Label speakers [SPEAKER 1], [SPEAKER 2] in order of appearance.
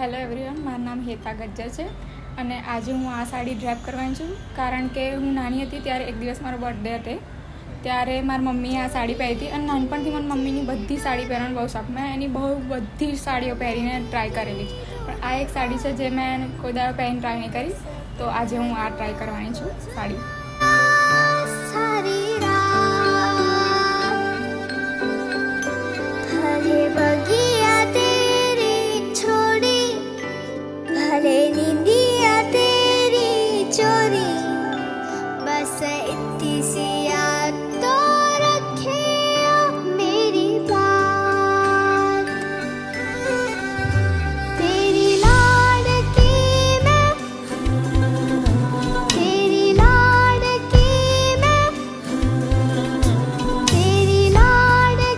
[SPEAKER 1] Hello everyone, મારું નામ હેતા ગજ્જર છે અને આજે હું આ સાડી ડ્રેપ કરવાની છું. કારણ કે હું નાની હતી ત્યારે એક દિવસ મારો બર્થડે હતો. ત્યારે મારી મમ્મીએ આ સાડી પહેરી હતી અને નાનપણથી મને મમ્મીની બધી સાડી પહેરવાનો બહુ શોખ. મેં એની બહુ બધી સાડીઓ પહેરીને ટ્રાય કરેલી છે. પણ આ એક સાડી છે જે મેં કોઈ દાડો પહેરીને ટ્રાય નહીં કરી. તો આજે હું આ ટ્રાય કરવાની છું સાડી. പോലെ നീ